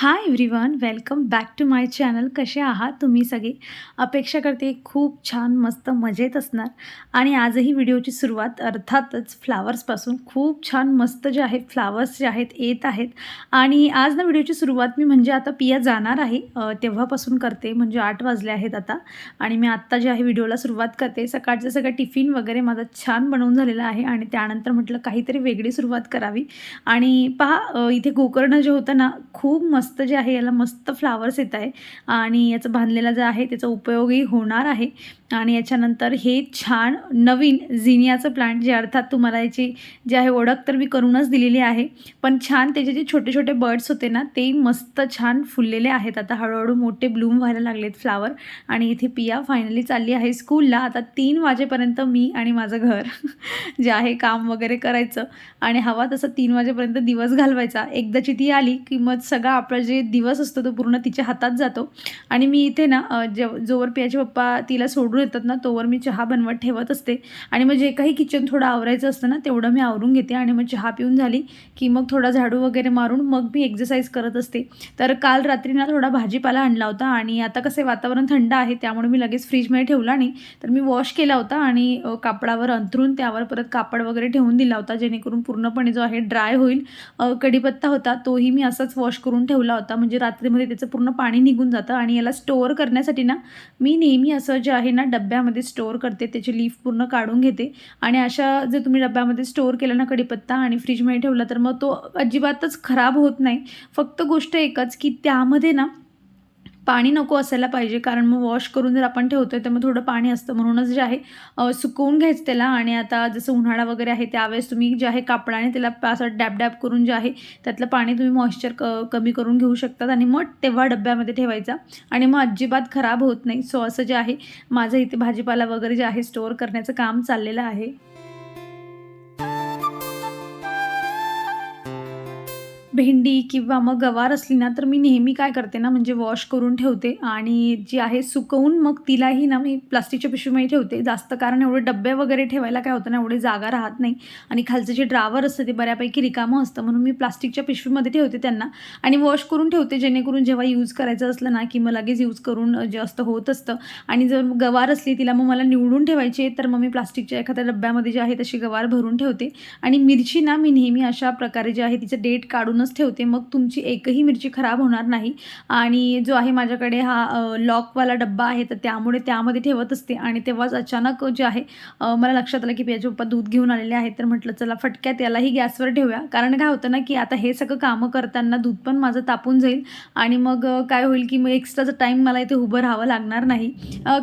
Hi everyone welcome back to my channel कसे आहात तुम्ही सगळे? अपेक्षा करते खूप छान मस्त मजेत असणार. आणि आजही व्हिडिओची सुरुवात अर्थातच फ्लावर्सपासून खूप छान मस्त जे आहे फ्लावर्स जे आहेत येत आहेत. आणि आज ना व्हिडिओची सुरुवात मी म्हणजे आता पिया जाणार आहे. तेव्हापासून करते म्हणजे आठ वाजले आहेत आता. आणि मी आत्ता जे आहे व्हिडिओला सुरुवात करते. सकाळचं सगळं टिफिन वगैरे माझा छान बनवून झालेला आहे. आणि त्यानंतर म्हटलं काहीतरी वेगळी सुरुवात करावी. आणि पहा इथे गोकर्ण जे होतं ना खूप मस्त जे आहे याला मस्त फ्लावर्स येत आहे. आणि याचं बांधलेला जे आहे त्याचा उपयोगही होणार आहे. आणि याच्यानंतर हे छान नवीन झिनियाचं प्लांट जे अर्थात तुम्हाला याची जे आहे ओळख तर मी करूनच दिलेली आहे. पण छान त्याचे जे छोटे छोटे बर्ड्स होते ना ते मस्त छान फुललेले आहेत. आता हळूहळू मोठे ब्लूम व्हायला लागलेत फ्लावर आणि इथे पिया फायनली चालली आहे स्कूलला आता तीन वाजेपर्यंत मी आणि माझं घर जे आहे काम वगैरे करायचं. आणि हवा तसं तीन वाजेपर्यंत दिवस घालवायचा. एकदाची ती आली की मग सगळा आपला जे दिवस असतो तो पूर्ण तिच्या हातात जातो. आणि मी इथे ना जेव जोवर पियाचे पप्पा तिला सोडून येतात ना तोवर मी चहा बनवत ठेवत असते. आणि मग जे काही किचन थोडं आवरायचं असतं ना तेवढं मी आवरून घेते. आणि मग चहा पिऊन झाली की मग थोडा झाडू वगैरे मारून मग मी एक्झरसाईज करत असते. तर काल रात्री ना थोडा भाजीपाला आणला होता आणि आता कसं वातावरण थंड आहे त्यामुळे मी लगेच फ्रीजमध्ये ठेवला नाही. तर मी वॉश केला होता आणि कापडावर अंथरून त्यावर परत कापड वगैरे ठेवून दिला होता जेणेकरून पूर्णपणे जो आहे ड्राय होईल. कढीपत्ता होता तोही मी असाच वॉश करून ठेवला होता. म्हणजे रात्रीमध्ये त्याचं पूर्ण पाणी निघून जातं आणि याला स्टोअर करण्यासाठी ना मी नेहमी असं जे आहे ना डब्यामध्ये स्टोअर करते. त्याची लीफ पूर्ण काढून घेते. आणि अशा जर तुम्ही डब्यामध्ये स्टोअर केला ना कडीपत्ता आणि फ्रीजमध्ये ठेवला तर मग तो अजिबातच खराब होत नाही. फक्त गोष्ट एकच की त्यामध्ये ना पाणी नको असायला पाहिजे. कारण मग वॉश करून जर आपण ठेवतो आहे तर मग थोडं पाणी असतं. म्हणूनच जे आहे सुकवून घ्यायचं त्याला. आणि आता जसं उन्हाळा वगैरे आहे त्यावेळेस तुम्ही जे आहे कापडाने त्याला असं डॅब डॅब करून जे आहे त्यातलं पाणी तुम्ही मॉइश्चर क कमी करून घेऊ शकतात. आणि मग तेव्हा डब्यामध्ये ठेवायचा. आणि मग अजिबात खराब होत नाही. सो असं जे आहे माझं इथे भाजीपाला वगैरे जे आहे स्टोअर करण्याचं काम चाललेलं आहे. भेंडी किंवा मग गवार असली ना तर मी नेहमी काय करते ना म्हणजे वॉश करून ठेवते. आणि जी आहे सुकवून मग तिलाही ना मी प्लास्टिकच्या पिशवीमध्ये ठेवते. जास्त कारण एवढे डब्बे वगैरे ठेवायला काय होतं ना एवढी जागा राहत नाही. आणि खालचं जे ड्रावर असतं ते बऱ्यापैकी रिकामं असतं. म्हणून मी प्लास्टिकच्या पिशवीमध्ये ठेवते त्यांना. आणि वॉश करून ठेवते जेणेकरून जेव्हा यूज करायचं असलं ना की मग लगेच यूज करून जास्त होत असतं. आणि जर गवार असली तिला मग मला निवडून ठेवायची तर मग मी प्लास्टिकच्या एखाद्या डब्यामध्ये जे आहे तशी गवार भरून ठेवते. आणि मिरची ना मी नेहमी अशा प्रकारे जे आहे तिचं डेट काढून काढूनच ठेवते. मग तुमची एकही मिरची खराब होणार नाही. आणि जो आहे माझ्याकडे हा लॉकवाला डब्बा आहे तर त्यामुळे त्यामध्ये ठेवत असते. आणि तेव्हाच अचानक जे आहे मला लक्षात आलं की पियाचे पप्पा दूध घेऊन आलेले आहेत. तर म्हटलं चला फटक्यात यालाही गॅसवर ठेवूया. कारण काय होतं ना की आता हे सगळं कामं करताना दूध पण माझं तापून जाईल. आणि मग काय होईल की मग एक्स्ट्राचा टाईम मला इथे उभं राहावं लागणार नाही.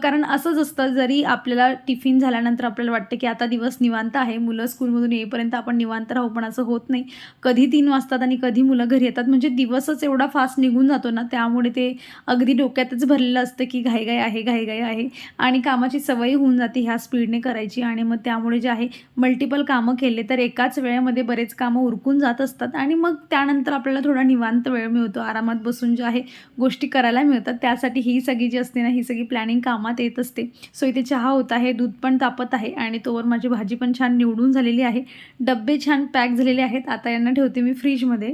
कारण असंच असतं जरी आपल्याला टिफिन झाल्यानंतर आपल्याला वाटतं की आता दिवस निवांत आहे. मुलं स्कूलमधून येईपर्यंत आपण निवांत राहू पण असं होत नाही. कधी तीन वाजतात आणि कधी कधी मुलं घरी येतात म्हणजे दिवसच एवढा फास्ट निघून जातो ना त्यामुळे ते अगदी डोक्यातच भरलेलं असतं की घाईघाई आहे घाईघाई आहे. आणि कामाची सवय होऊन जाते ह्या स्पीडने करायची आणि मग त्यामुळे जे आहे मल्टिपल कामं केले तर एकाच वेळेमध्ये बरेच कामं उरकून जात असतात आणि मग त्यानंतर आपल्याला थोडा निवांत वेळ मिळतो. आरामात बसून जे आहे गोष्टी करायला मिळतात. त्यासाठी ही सगळी जी असते ना ही सगळी प्लॅनिंग कामात येत असते. सो इथे चहा होत आहे दूध पण तापत आहे आणि तोवर माझी भाजी पण छान निवडून झालेली आहे. डब्बे छान पॅक झालेले आहेत. आता यांना ठेवते मी फ्रीजमध्ये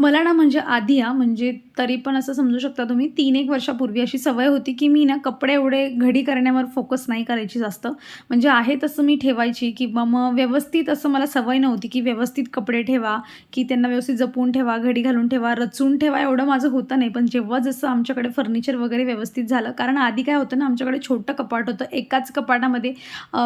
मला ना म्हणजे आधी हा म्हणजे तरी पण असं समजू शकता तुम्ही तीन एक वर्षापूर्वी अशी सवय होती की मी ना कपडे एवढे घडी करण्यावर फोकस नाही करायची जास्त. म्हणजे आहे तसं मी ठेवायची किंवा मग व्यवस्थित असं मला सवय नव्हती की व्यवस्थित कपडे ठेवा की त्यांना व्यवस्थित जपून ठेवा घडी घालून ठेवा रचून ठेवा एवढं माझं होतं नाही. पण जेव्हा जसं आमच्याकडे फर्निचर वगैरे व्यवस्थित झालं कारण आधी काय होतं ना आमच्याकडे छोटं कपाट होतं एकाच कपाटामध्ये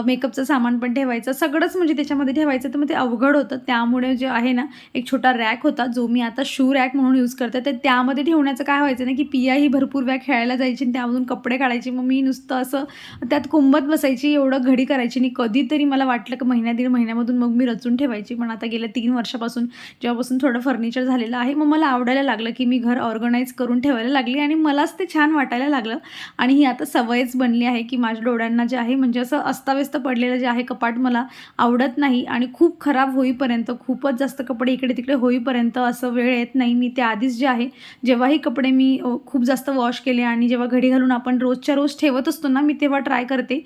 मेकअपचं सामान पण ठेवायचं सगळंच म्हणजे त्याच्यामध्ये ठेवायचं तर मग ते अवघड होतं. त्यामुळे जे आहे ना एक छोटा रॅक होता जो मी आता शू रॅक म्हणून यूज करते तर त्यामध्ये ठेवण्याचं काय व्हायचं ना की पिया ही भरपूर वेळा खेळायला जायची आणि त्यामधून कपडे काढायची. मग मी नुसतं असं त्यात कुंभत बसायची एवढं घडी करायची आणि कधीतरी मला वाटलं की महिन्या दीड महिन्यामधून मग मी रचून ठेवायची. पण आता गेल्या तीन वर्षापासून जेव्हापासून थोडं फर्निचर झालेलं आहे मग मला आवडायला लागलं की मी घर ऑर्गनाईज करून ठेवायला लागली आणि मलाच ते छान वाटायला लागलं. आणि ही आता सवयच बनली आहे की माझ्या डोळ्यांना जे आहे म्हणजे असं अस्ताव्यस्त पडलेलं जे आहे कपाट मला आवडत नाही आणि खूप खराब होईपर्यंत खूपच जास्त कपडे इकडे तिकडे होईपर्यंत असं वेळ येत नाही. मी त्या आधीच जे आहे जेव्हाही कपडे मी खूप जास्त वॉश केले आणि जेव्हा घडी घालून आपण रोजच्या रोज ठेवत असतो ना मी तेव्हा ट्राय करते.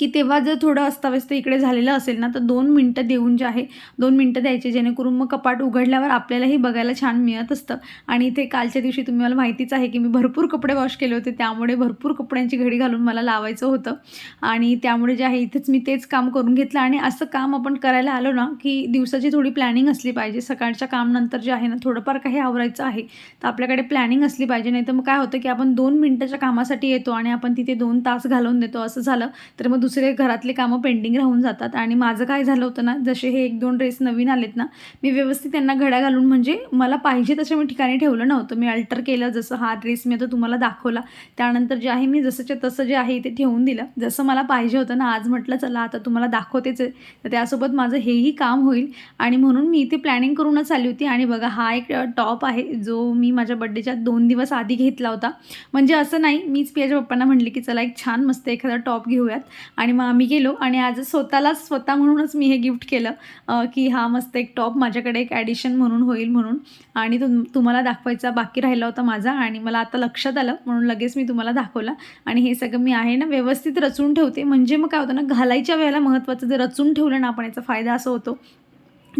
की तेव्हा जर थोडं अस्ताव्यस्त इकडे झालेलं असेल ना तर दोन मिनटं देऊन जे आहे दोन मिनटं द्यायचे जेणेकरून मग कपाट उघडल्यावर आपल्यालाही बघायला छान मिळत असतं. आणि इथे कालच्या दिवशी तुम्ही मला माहितीच आहे की मी भरपूर कपडे वॉश केले होते त्यामुळे भरपूर कपड्यांची घडी घालून मला लावायचं होतं. आणि त्यामुळे जे आहे इथेच मी तेच काम करून घेतलं. आणि असं काम आपण करायला आलो ना की दिवसाची थोडी प्लॅनिंग असली पाहिजे. सकाळच्या कामनंतर जे आहे ना थोडंफार काही आवरायचं आहे तर आपल्याकडे प्लॅनिंग असली पाहिजे. नाही तर मग काय होतं की आपण दोन मिनटाच्या कामासाठी येतो आणि आपण तिथे दोन तास घालवून देतो. असं झालं तर मग दुसरे घरातले कामं पेंडिंग राहून जातात. आणि माझं काय झालं होतं ना जसे हे एक दोन ड्रेस नवीन आलेत ना मी व्यवस्थित त्यांना घड्या घालून म्हणजे मला पाहिजे तशा मी ठिकाणी ठेवलं नव्हतं. मी अल्टर केलं जसं हा ड्रेस मी आता तुम्हाला दाखवला. त्यानंतर जे आहे मी जसंच्या तसं जे आहे ते ठेवून दिलं. जसं मला पाहिजे होतं ना आज म्हटलं चला आता तुम्हाला दाखवतेच आहे. तर त्यासोबत माझं हेही काम होईल. आणि म्हणून मी इथे प्लॅनिंग करूनच आली होती. आणि बघा हा एक टॉप आहे जो मी माझ्या बड्डेच्या दोन दिवस आधी घेतला होता. म्हणजे असं नाही मीच पियाच्या पप्पांना म्हणले की चला एक छान मस्त एखादा टॉप घेऊयात. आणि मग आम्ही गेलो आणि आज स्वतःलाच स्वतः म्हणूनच मी हे गिफ्ट केलं की हा मस्त एक टॉप माझ्याकडे एक ॲडिशन म्हणून होईल म्हणून. आणि तुम तुम्हाला दाखवायचा बाकी राहिला होता माझा आणि मला आता लक्षात आलं म्हणून लगेच मी तुम्हाला दाखवला. आणि हे सगळं मी आहे ना व्यवस्थित रचून ठेवते. म्हणजे मग काय होतं ना घालायच्या वेळेला महत्त्वाचं जर रचून ठेवलं ना आपण याचा फायदा असं होतो.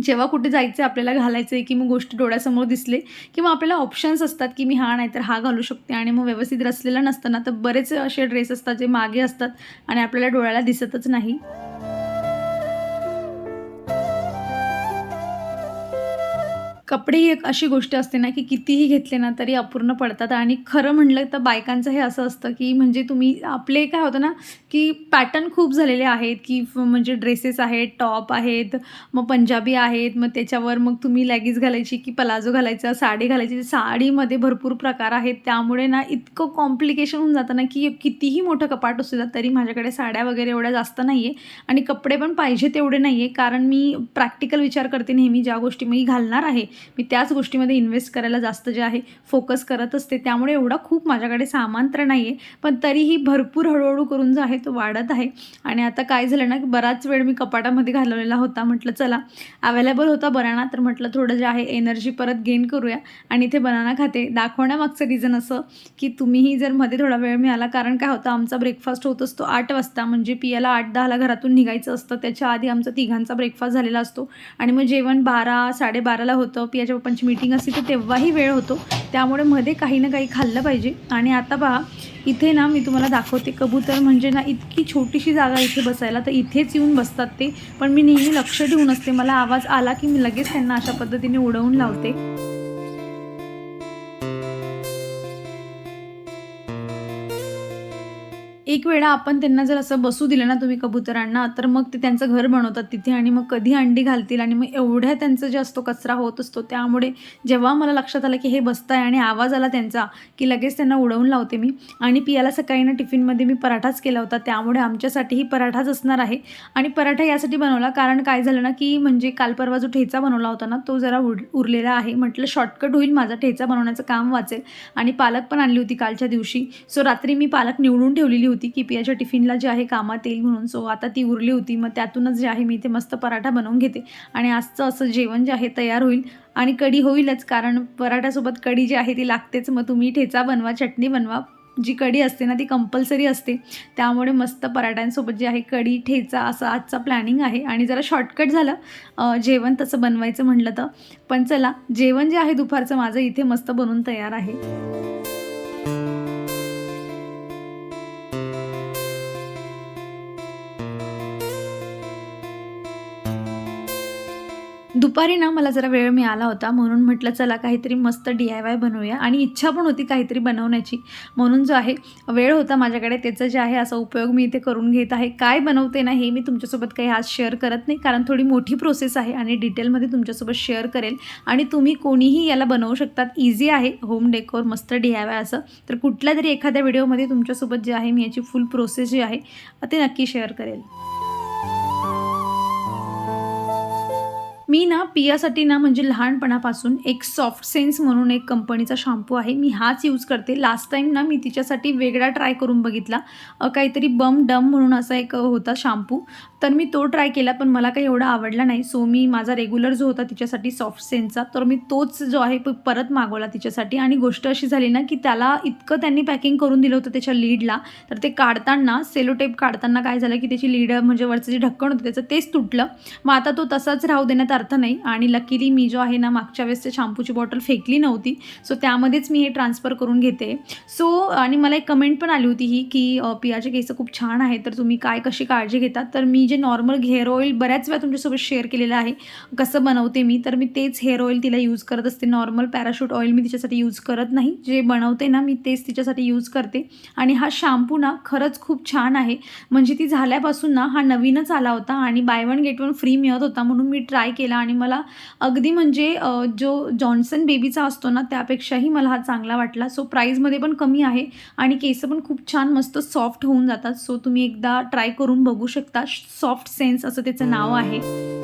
जेव्हा कुठे जायचं आहे आपल्याला घालायचं आहे की मग गोष्टी डोळ्यासमोर दिसले किंवा आपल्याला ऑप्शन्स असतात की मी हा नाही तर हा घालू शकते आणि मग व्यवस्थित रचलेला नसताना तर बरेच असे ड्रेस असतात जे मागे असतात आणि आपल्याला डोळ्याला दिसतच नाही. कपडे ही एक अशी गोष्ट असते ना की कितीही घेतले ना तरी अपूर्ण पडतात. आणि खरं म्हणलं तर बायकांचं हे असं असतं की म्हणजे तुम्ही आपले काय होतं ना की पॅटर्न खूप झालेले आहेत की म्हणजे ड्रेसेस आहेत टॉप आहेत मग पंजाबी आहेत मग त्याच्यावर मग तुम्ही लॅगीज घालायची की पलाझो घालायचा साडी घालायची. साडीमध्ये भरपूर प्रकार आहेत. त्यामुळे ना इतकं कॉम्प्लिकेशन होऊन जातं ना की कितीही मोठं कपाट असू द्या तरी माझ्याकडे साड्या वगैरे एवढ्या जास्त नाही आहे आणि कपडे पण पाहिजे तेवढे नाही आहे कारण मी प्रॅक्टिकल विचार करते नेहमी ज्या गोष्टी मी घालणार आहे मी त्याच गोष्टीमध्ये इन्व्हेस्ट करायला जास्त जे आहे फोकस करत असते. त्यामुळे एवढा खूप माझ्याकडे सामान तर नाही आहे पण तरीही भरपूर हळूहळू करून जो आहे तो वाढत आहे. आणि आता काय झालं ना की बराच वेळ मी कपाटामध्ये घालवलेला होता. म्हटलं चला अवेलेबल होता बनाना तर म्हटलं थोडं जे आहे एनर्जी परत गेन करूया. आणि इथे बनाना खाते. दाखवण्यामागचं रिझन असं की तुम्हीही जर मध्ये थोडा वेळ मिळाला कारण काय होतं आमचा ब्रेकफास्ट होत असतो आठ वाजता. म्हणजे पियाला आठ दहाला घरातून निघायचं असतं. त्याच्या आधी आमचा तिघांचा ब्रेकफास्ट झालेला असतो. आणि मग जेवण बारा साडेबाराला होतं. पियाच्या पप्पांची मीटिंग असते तर तेव्हाही वेळ होतो. त्यामुळे मध्ये काही ना काही खाल्लं पाहिजे. आणि आता पहा इथे ना मी तुम्हाला दाखवते कबूतर म्हणजे ना इतकी छोटीशी जागा इथे बसायला तर इथेच येऊन बसतात ते. पण मी नेहमी लक्ष ठेवून असते. मला आवाज आला की मी लगेच त्यांना अशा पद्धतीने उडवून लावते. एक वेळा आपण त्यांना जर असं बसू दिलं ना तुम्ही कबुतरांना तर मग ते त्यांचं घर बनवतात तिथे आणि मग कधी अंडी घालतील आणि मग एवढ्या त्यांचं जे असतो कचरा होत असतो त्यामुळे जेव्हा मला लक्षात आलं की हे बसतं आहे आणि आवाज आला त्यांचा की लगेच त्यांना उडवून लावते मी. आणि पियाला सकाळी ना टिफिनमध्ये मी पराठाच केला होता त्यामुळे आमच्यासाठीही पराठाच असणार आहे. आणि पराठा यासाठी बनवला कारण काय झालं ना की म्हणजे काल परवा जो ठेचा बनवला होता ना तो जरा उर उरलेला आहे. म्हटलं शॉर्टकट होईल माझा ठेचा बनवण्याचं काम वाचेल. आणि पालक पण आणली होती कालच्या दिवशी. सो रात्री मी पालक निवडून ठेवलेली होती. होती की पियाच्या टिफिनला जे आहे कामात येईल म्हणून. सो आता ती उरली होती. मग त्यातूनच जे आहे मी इथे मस्त पराठा बनवून घेते. आणि आजचं असं जेवण जे आहे तयार होईल. आणि कढी होईलच कारण पराठ्यासोबत कढी जी आहे ती लागतेच. मग तुम्ही ठेचा बनवा चटणी बनवा. जी कढी असते ना ती कंपल्सरी असते. त्यामुळे मस्त पराठ्यांसोबत जे आहे कढी ठेचा असं आजचा प्लॅनिंग आहे. आणि जरा शॉर्टकट झालं जेवण तसं बनवायचं म्हटलं तर. पण चला जेवण जे आहे दुपारचं माझं इथे मस्त बनून तयार आहे. दुपारी ना मला जरा वेळ मिळाला होता म्हणून म्हटलं चला काहीतरी मस्त डी आय वाय बनवूया. आणि इच्छा पण होती काहीतरी बनवण्याची. म्हणून जो आहे वेळ होता माझ्याकडे त्याचं जे आहे असा उपयोग मी इथे करून घेत आहे. काय बनवते ना हे मी तुमच्यासोबत काही आज शेअर करत नाही कारण थोडी मोठी प्रोसेस आहे आणि डिटेलमध्ये तुमच्यासोबत शेअर करेल. आणि तुम्ही कोणीही याला बनवू शकतात. इझी आहे होम डेकोर मस्त डी आय वाय असं. तर कुठल्या तरी एखाद्या व्हिडिओमध्ये तुमच्यासोबत जे आहे मी याची फुल प्रोसेस जी आहे ते नक्की शेअर करेल. मी ना पियासाठी ना म्हणजे लहानपणापासून एक सॉफ्ट सेन्स म्हणून एक कंपनीचा शॅम्पू आहे. मी हाच यूज करते. लास्ट टाईम ना मी तिच्यासाठी वेगळा ट्राय करून बघितला. काहीतरी बम डम म्हणून असा एक होता शॅम्पू तर मी तो ट्राय केला पण मला काही एवढा आवडला नाही. सो मी माझा रेग्युलर जो होता तिच्यासाठी सॉफ्ट सेन्सचा तर मी तोच जो आहे परत मागवला तिच्यासाठी. आणि गोष्ट अशी झाली ना की त्याला इतकं त्यांनी पॅकिंग करून दिलं होतं त्याच्या लीडला तर ते काढताना सेलो टेप काढताना काय झालं की त्याची लीड म्हणजे वरचं जे ढक्कन होतं त्याचं तेच तुटलं. मग आता तो तसाच राहू देण्यात अर्थ नाही. आणि लकीली मी जो आहे ना मागच्या वेळेस ते शॅम्पूची बॉटल फेकली नव्हती. सो त्यामध्येच मी हे ट्रान्सफर करून घेते. सो आणि मला एक कमेंट पण आली होती ही की पियाचे केस खूप छान आहे तर तुम्ही काय कशी काळजी घेता तर मी जे नॉर्मल हेअर ऑइल बऱ्याच वेळा तुमच्यासोबत शेअर केलेलं आहे कसं बनवते मी तर मी तेच हेअर ऑइल तिला यूज करत असते. नॉर्मल पॅराशूट ऑइल मी तिच्यासाठी यूज करत नाही. जे बनवते ना मी तेच तिच्यासाठी यूज करते. आणि हा शॅम्पू ना खरंच खूप छान आहे. म्हणजे ती झाल्यापासून ना हा नवीनच आला होता आणि buy one get one free मिळत होता म्हणून मी ट्राय केला. आणि मला अगदी म्हणजे जो जॉन्सन बेबीचा असतो ना त्यापेक्षाही मला हा चांगला वाटला. सो प्राईजमध्ये पण कमी आहे आणि केस पण खूप छान मस्त सॉफ्ट होऊन जातात. सो तुम्ही एकदा ट्राय करून बघू शकता. सॉफ्ट सेन्स असं त्याचं नाव आहे.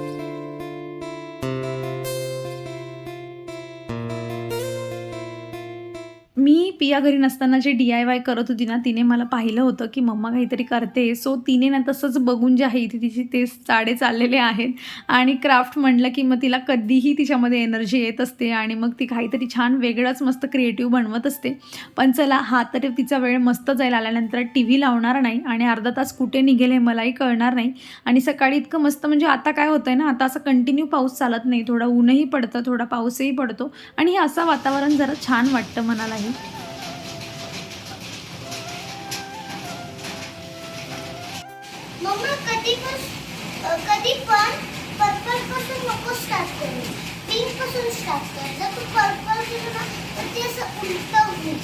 प्रिया घरी नसताना जे डी आय वाय करत होती ना तिने मला पाहिलं होतं की मम्मा काहीतरी करते. सो तिने ना तसंच बघून जे आहे इथे तिचे ते चाडे चाललेले आहेत आणि क्राफ्ट म्हणलं की मग तिला कधीही तिच्यामध्ये एनर्जी येत असते आणि मग ती काहीतरी छान वेगळंच मस्त क्रिएटिव्ह बनवत असते. पण चला हा तर तिचा वेळ मस्त जाईल आल्यानंतर टी व्ही लावणार नाही आणि अर्धा तास कुठे निघेल हे मलाही कळणार नाही. आणि सकाळी इतकं मस्त म्हणजे आता काय होतं आहे ना आता असं कंटिन्यू पाऊस चालत नाही. थोडा ऊनही पडतं थोडा पाऊसही पडतो आणि हे असं वातावरण जरा छान वाटतं मनालाही. कधी पण कधी पण पर्पलपासून नको स्टार्ट करू. पिंकपासून स्टार्ट कर. जर तू पर्पल केलं ना तर ते असं उलट होईल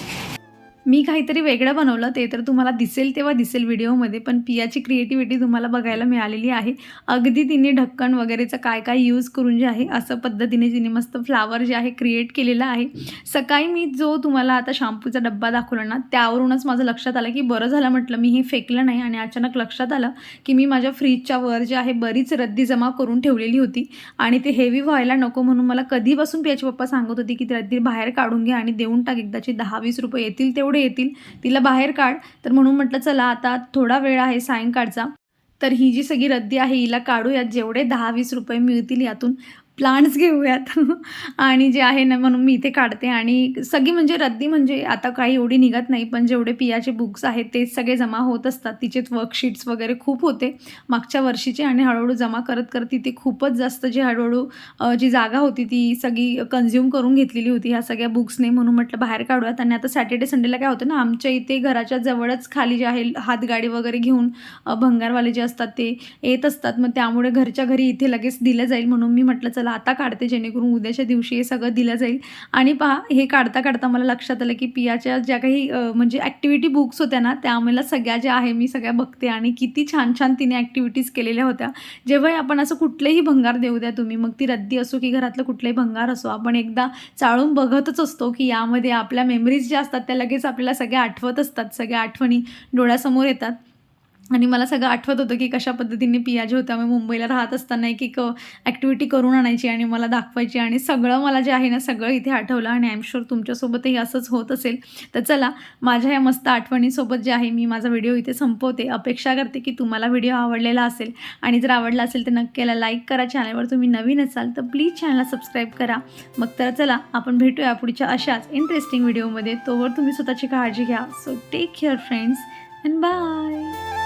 मी काहीतरी वेगळं बनवलं ते तर तुम्हाला दिसेल तेव्हा दिसेल व्हिडिओमध्ये पण पियाची क्रिएटिव्हिटी तुम्हाला बघायला मिळालेली आहे. अगदी तिने ढक्कन वगैरेचं काय काय यूज करून जे आहे असं पद्धतीने तिने मस्त फ्लावर जे आहे क्रिएट केलेलं आहे. सकाळी मी जो तुम्हाला आता शॅम्पूचा डब्बा दाखवला ना त्यावरूनच माझं लक्षात आलं की बरं झालं म्हटलं मी हे फेकलं नाही आणि अचानक लक्षात आलं की मी माझ्या फ्रीजच्या वर जे आहे बरीच रद्दी जमा करून ठेवलेली होती. आणि ते हेवी व्हायला नको म्हणून मला कधीपासून पियाचे पप्पा सांगत होती की ती रद्दी बाहेर काढून घे आणि देऊन टाक एकदाची दहा वीस रुपये येतील तेवढे. येतील तिला बाहेर काढ. तर म्हणून म्हटलं चला आता थोडा वेळ आहे सायंकाळचा. तर ही जी सगळी रद्दी आहे हिला काढूयात. जेवढे दहा वीस रुपये मिळतील यातून प्लांट्स घेऊयात. आणि जे आहे ना म्हणून मी इथे काढते. आणि सगळी म्हणजे रद्दी म्हणजे आता काही एवढी निघत नाही पण जेवढे पियाचे बुक्स आहेत तेच सगळे जमा होत असतात. तिचे वर्कशीट्स वगैरे खूप होते. मागच्या वर्षीचे आणि हळूहळू जमा करत करत तिथे खूपच जास्त जी हळूहळू जी जागा होती ती सगळी कन्झ्युम करून घेतलेली होती ह्या सगळ्या बुक्सने म्हणून म्हटलं बाहेर काढूयात. आणि आता सॅटर्डे संडेला काय होतं ना आमच्या इथे घराच्या जवळच खाली जे आहे हातगाडी वगैरे घेऊन भंगारवाले जे असतात ते येत असतात. मग त्यामुळे घरच्या घरी इथे लगेच दिलं जाईल. म्हणून मी म्हटलं चला आता काढते जेणेकरून उद्याच्या दिवशी हे सगळं दिलं जाईल. आणि पहा हे काढता काढता मला लक्षात आलं की पियाच्या ज्या काही म्हणजे ॲक्टिव्हिटी बुक्स होत्या ना त्या मला सगळ्या ज्या आहे मी सगळ्या बघते आणि किती छान छान तिने ॲक्टिव्हिटीज केलेल्या होत्या. जेव्हाही आपण असं कुठलेही भंगार देऊ द्या तुम्ही मग ती रद्दी असो की घरातलं कुठलंही भंगार असो आपण एकदा चाळून बघतच असतो की यामध्ये आपल्या मेमरीज ज्या असतात त्या लगेच आपल्याला सगळ्या आठवत असतात सगळ्या आठवणी डोळ्यासमोर येतात. आणि मला सगळं आठवत होतं की कशा पद्धतीने पिया जे मी मुंबईला राहत असताना एक एक ॲक्टिव्हिटी करून आणायची आणि मला दाखवायची. आणि सगळं मला जे आहे ना सगळं इथे आठवलं आणि आय एम शुअर तुमच्यासोबतही असंच होत असेल. तर चला माझ्या या मस्त आठवणीसोबत जे आहे मी माझा व्हिडिओ इथे संपवते. अपेक्षा करते की तुम्हाला व्हिडिओ आवडलेला असेल. आणि जर आवडला असेल तर नक्कीला याला लाईक करा. चॅनलवर तुम्ही नवीन असाल तर प्लीज चॅनलला सबस्क्राईब करा. मग तर चला आपण भेटूया पुढच्या अशाच इंटरेस्टिंग व्हिडिओमध्ये तोवर तुम्ही स्वतःची काळजी घ्या. So take care friends and bye